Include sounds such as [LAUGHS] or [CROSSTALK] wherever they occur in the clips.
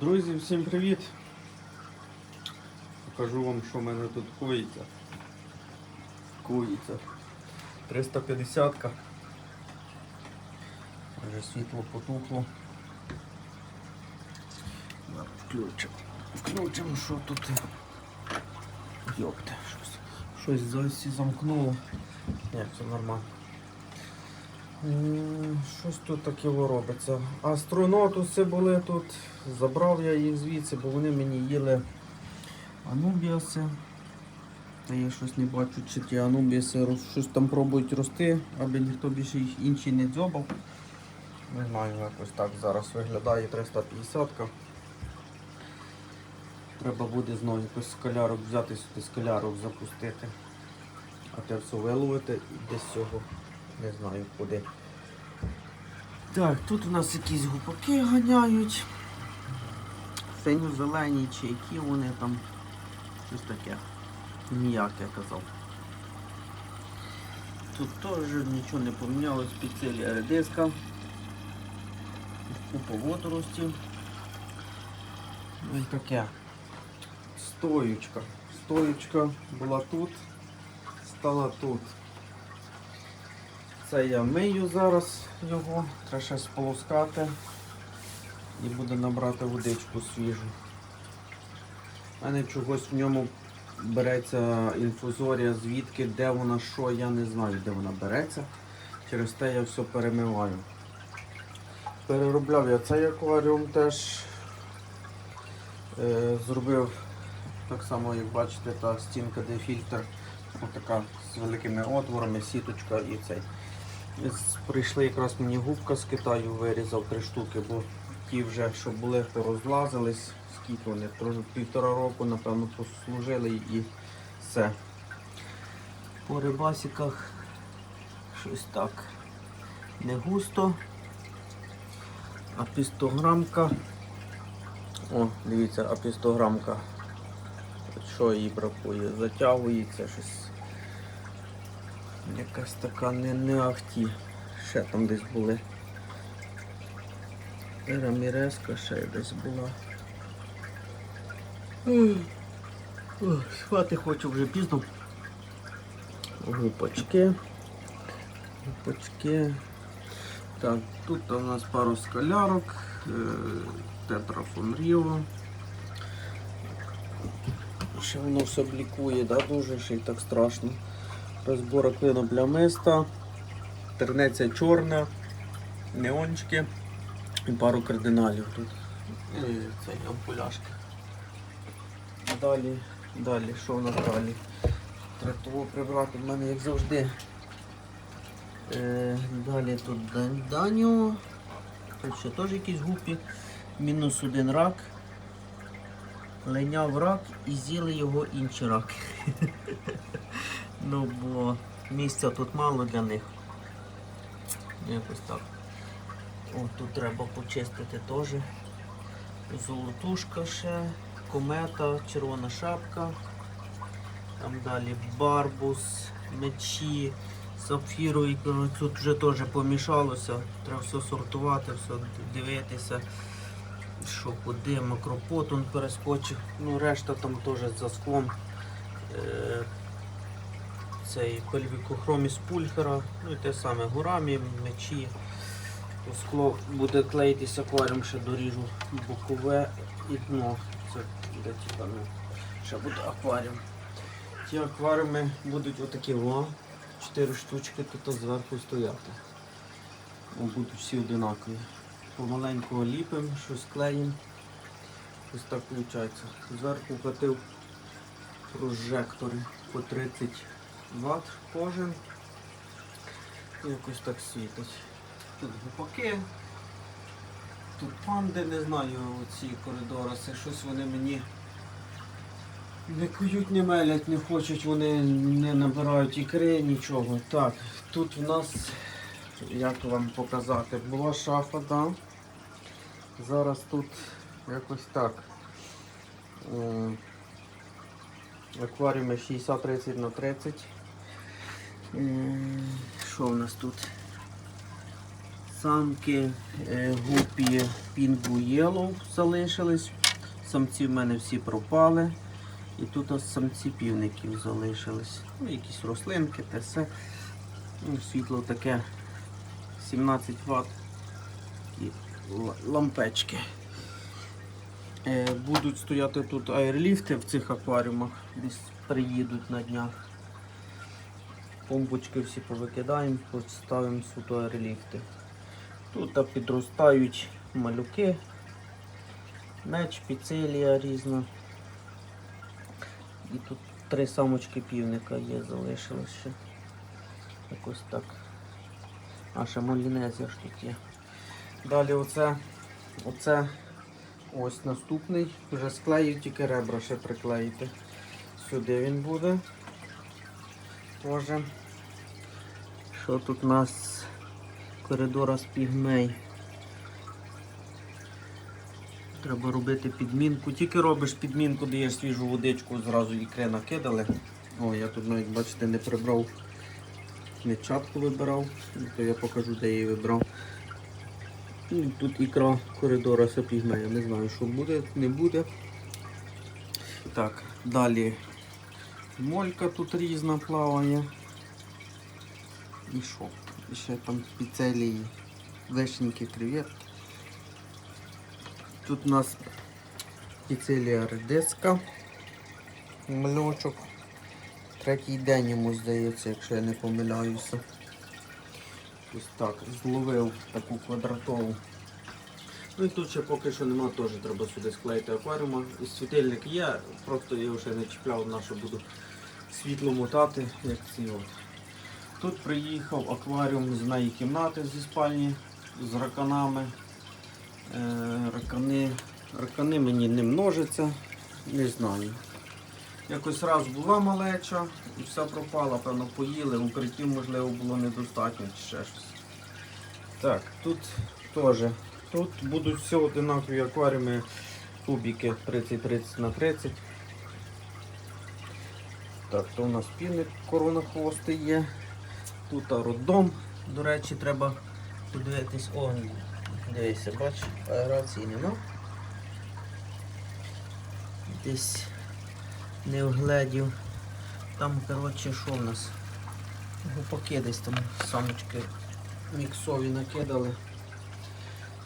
Друзі, всім привіт! Покажу вам, що в мене тут коїться. Коїться. 350-ка. Вже світло потухло. Включимо. Включимо, що тут. Йопте, щось. Щось зовсім замкнуло. Ні, все нормально. Щось тут таке робиться. Астронотуси були тут. Забрав я їх звідси, бо вони мені їли анубіаси. Та я щось не бачу, чи ті анубіаси щось там пробують рости, аби ніхто більше їх інші не дзьобав. Не знаю, якось так зараз виглядає 350-ка. Треба буде знову якось скалярок взяти сюди, скалярок запустити. А те все виловити і десь цього не знаю куди. Так, тут у нас якісь гупаки ганяють. Синьо-зелені чи які вони там. Щось таке. Ніяк я казав. Тут теж нічого не помінялось, підсилія редиска. Купа водоростів. Ну і таке. Стоючка. Стоючка була тут, стала тут. Це я мию зараз його, треба ще сполоскати і буду набрати водичку свіжу. У мене чогось в ньому береться інфузорія, звідки, де вона, що, я не знаю, де вона береться. Через те я все перемиваю. Переробляв я цей акваріум теж. Е, зробив так само, як бачите, та стінка, де фільтр. Отака з великими отворами, сіточка і цей. Прийшли якраз мені губка з Китаю, вирізав три штуки, бо ті вже, що були, порозлазились, скільки вони, півтора року, напевно, послужили і все. По рибасиках щось так не густо. А пістограмка. О, дивіться, а пістограмка. Що їй бракує? Затягується щось. Якась така не, не ахті. Ще там десь були. Раміреска ще десь була. Спати хочу вже пізно. Гупочки. Гупочки. Так, тут у нас пару скалярок. е, Тетрафон Ріо. Ще воно все блікує, да, дуже ще й так страшно. Розбора клину плямиста, тернеця чорна, неончики і пару кардиналів тут. І цей ампуляшки. Далі, далі, що в нас далі? Треба прибрати в мене як завжди. Е, далі тут Дан- Даніо. Тут ще теж якісь гупі. Мінус один рак. Линяв рак і з'їли його інші раки. [LAUGHS] Ну, бо місця тут мало для них. Якось так. О, тут треба почистити теж. Золотушка ще, комета, червона шапка. Там далі барбус, мечі, сапфірові. Тут вже теж помішалося. Треба все сортувати, все дивитися. Що куди, макропот он перескочив. Ну, решта там теж за склом. Цей пельвікохром із пульхера, ну і те саме гурамі, мечі. То Скло буде клеїтися акваріум, ще доріжу бокове і дно. Це де типа, ну, ще буде акваріум. Ті акваріуми будуть отакі о, 4 штучки тут зверху стояти. О, будуть всі одинакові. Помаленьку ліпимо, щось клеїмо. Ось так виходить. Зверху вкатив прожектори по 30 Вт кожен. Якось так світить. Тут гупаки. Тут панди, не знаю, ці коридораси, щось вони мені не кують, не мелять, не хочуть, вони не набирають ікри, нічого. Так, тут в нас, як вам показати, була шафа, да. Зараз тут якось так. Е, Акваріуми 60-30 на 30. М, Що у нас тут? Самки е, гупі Пінгу Єлоу залишились. Самці в мене всі пропали. І тут ось самці півників залишились. Ну, якісь рослинки, те все. Ну, світло таке 17 Вт. І лампечки. Е, будуть стояти тут аерліфти в цих акваріумах, десь приїдуть на днях. Помпочки всі повикидаємо, поставимо суто аерліфти. Тут підростають малюки, меч, піцелія різна. І тут три самочки півника є, залишилось ще. Якось так. А ще молінезія ж тут є. Далі оце, оце ось наступний. Вже склею, тільки ребра ще приклеїти. Сюди він буде. Тоже. Що тут у нас коридора з пігмей? Треба робити підмінку. Тільки робиш підмінку, даєш свіжу водичку, зразу ікри накидали. О, я тут навіть, бачите, не прибрав. Не чатку вибирав, Ну, то я покажу, де її вибрав. Ну, Тут ікра коридора з пігмея. Не знаю, що буде, не буде. Так, далі молька тут різна плаває. І що? І ще там піцелії, вишеньки, креветки. Тут у нас піцелія редиска, мальочок. Третій день йому здається, якщо я не помиляюся. Ось так, зловив таку квадратову. Ну і тут ще поки що нема, теж треба сюди склеїти акваріума. Світильник є, просто я вже не чіпляв, на що буду світло мотати, як ці от. Тут приїхав акваріум з моєї кімнати зі спальні з раканами. Е, ракани, ракани мені не множаться, не знаю. Якось раз була малеча і все пропало, певно, поїли, укриттів, можливо, було недостатньо чи ще щось. Так, тут теж. Тут будуть все одинакові акваріуми, кубики 30-30 на 30. Так, то у нас півник коронахвостий є. Тут роддом, до речі, треба подивитись. О, дивися, бач, аерації нема. Десь не вгледів. Там, коротше, що в нас? Гупаки десь там самочки міксові накидали.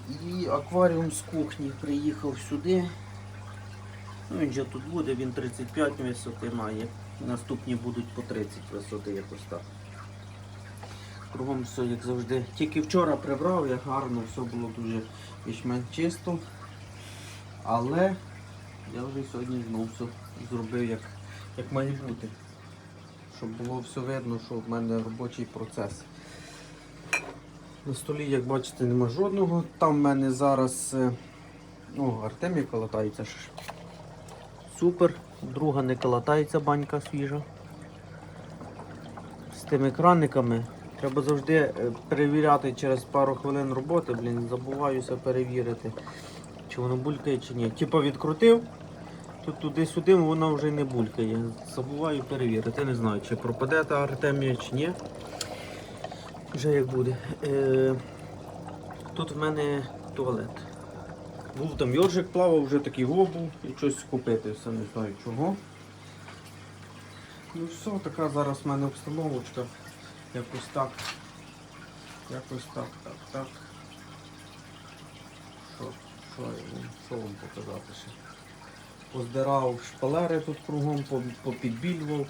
І акваріум з кухні приїхав сюди. Ну, він же тут буде, він 35 висоти має. Наступні будуть по 30 висоти якось так. Кругом все як завжди. Тільки вчора прибрав, як гарно, все було дуже більш-менш чисто. Але я вже сьогодні знову все зробив як, як має бути. Щоб було все видно, що в мене робочий процес. На столі, як бачите, нема жодного. Там в мене зараз е, о, Артемій колотається. Супер. Друга не колотається банька свіжа. З тими краниками. Треба завжди е, перевіряти через пару хвилин роботи, блін, забуваюся перевірити, чи воно булькає чи ні. Типа відкрутив, тут туди-сюди вона вже не булькає. Забуваю перевірити. Не знаю, чи пропаде та Артемія чи ні. Вже як буде. Е, тут в мене туалет. Був там йоржик плавав, вже такий був і щось купити, все не знаю чого. Ну все, така зараз в мене обстановочка. Якось так. Якось так, так, так. Що, що, що вам показати ще? Поздирав шпалери тут кругом, по- попідбілював.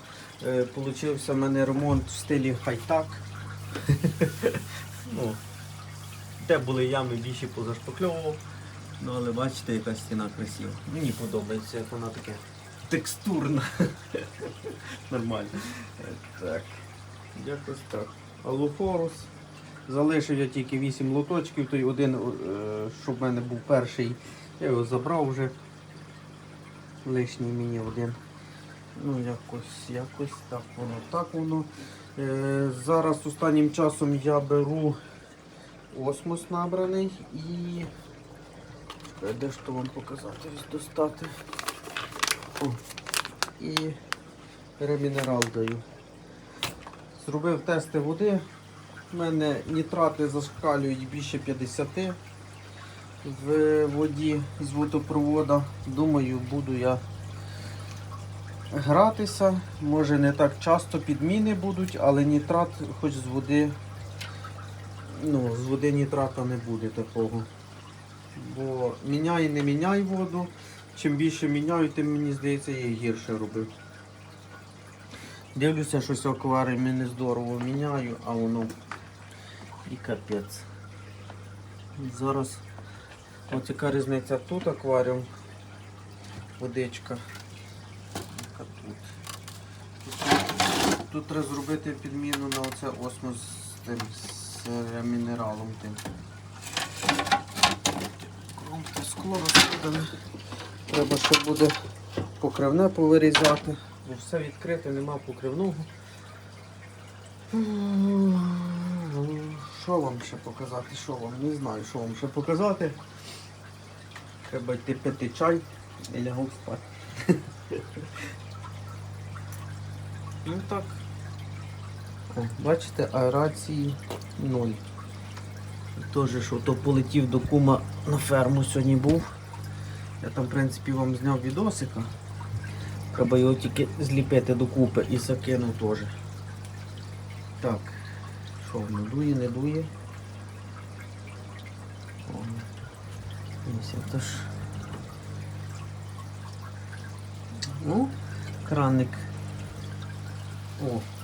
Е, Получився в мене ремонт в стилі хай-так. [LAUGHS] ну, де були ями більше позашпакльовував. Ну але бачите, яка стіна красива. Мені подобається, як вона таке текстурна. [LAUGHS] Нормально. Так. Якось так. Алуфорус. Залишив я тільки 8 лоточків, той один, е, щоб в мене був перший. Я його забрав вже. Лишній мені один. Ну, якось, якось так воно, так воно. Е, зараз останнім часом я беру осмос набраний і. Де ж то вам показати, достати. О, і ремінерал даю. Зробив тести води, У мене нітрати зашкалюють більше 50 в воді з водопровода. Думаю, буду я гратися. Може не так часто підміни будуть, але нітрат хоч з води. Ну, з води нітрата не буде такого. Бо міняй, не міняй воду. Чим більше міняю, тим мені здається, я гірше робив. Дивлюся, щось в акваріумі не здорово міняю, а воно і капець. Зараз от яка різниця тут акваріум, водичка. Яка тут. Тут, треба зробити підміну на оце осмос з тим з е, мінералом тим. Кромки скло розкидане. Треба ще буде покривне повирізати. Бо все відкрите, нема покривного. Що вам ще показати? Що вам? Не знаю, що вам ще показати. Треба йти пити чай і лягав спати. [LAUGHS] ну так. О, бачите, аерації ноль. Теж що то полетів до кума на ферму сьогодні був. Я там, в принципі, вам зняв відосика. Треба його тільки зліпити докупи і закинув теж. Так, що воно дує, не дує? О, ось ж. Ну, краник. О.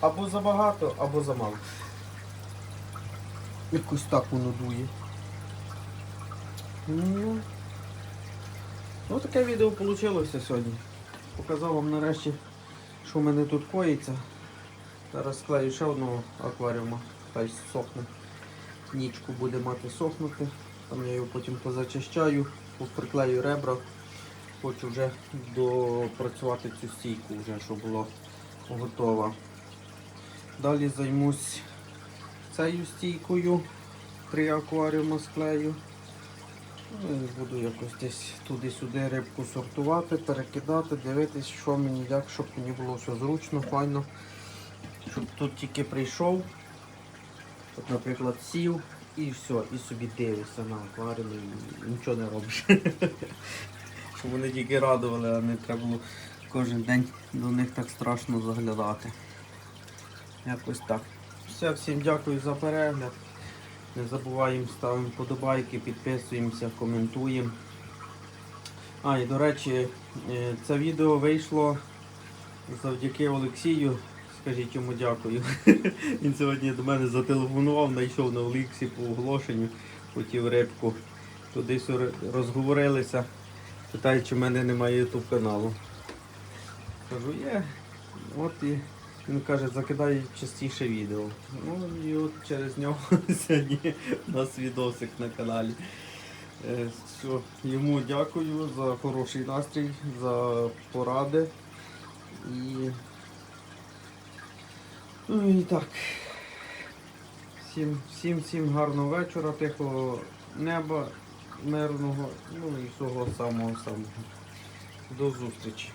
Або забагато, або замало. Якось так воно дує. Ну, ну таке відео вийшло сьогодні. Показав вам нарешті, що в мене тут коїться. Зараз склею ще одного акваріума, хай сохне. Нічку буде мати сохнути. Там я його потім позачищаю, приклею ребра. Хочу вже допрацювати цю стійку, вже, щоб була готова. Далі займусь цією стійкою, три акваріума склею. Ну, Буду якось десь туди-сюди рибку сортувати, перекидати, дивитись, що мені як, щоб мені було все зручно, файно. Щоб тут тільки прийшов, от, наприклад, сів і все, і собі дивишся на акваріум і нічого не робиш. [LAUGHS] Щоб вони тільки радували, а не треба було кожен день до них так страшно заглядати. Якось так. Все, всім дякую за перегляд. Не забуваємо, ставимо подобайки, підписуємося, коментуємо. А, і до речі, е, це відео вийшло завдяки Олексію. Скажіть йому дякую. [LAUGHS] Він сьогодні до мене зателефонував, знайшов на Олексі по оголошенню, хотів рибку. Туди розговорилися. Питає, чи в мене немає YouTube каналу. Кажу, є. От і він каже, закидай частіше відео. Ну і от через нього [LAUGHS] сьогодні у нас відосик на каналі. Е, Що, йому дякую за хороший настрій, за поради. І, ну і так. Всім, всім, всім гарного вечора, тихого неба, мирного, ну і всього самого самого. До зустрічі.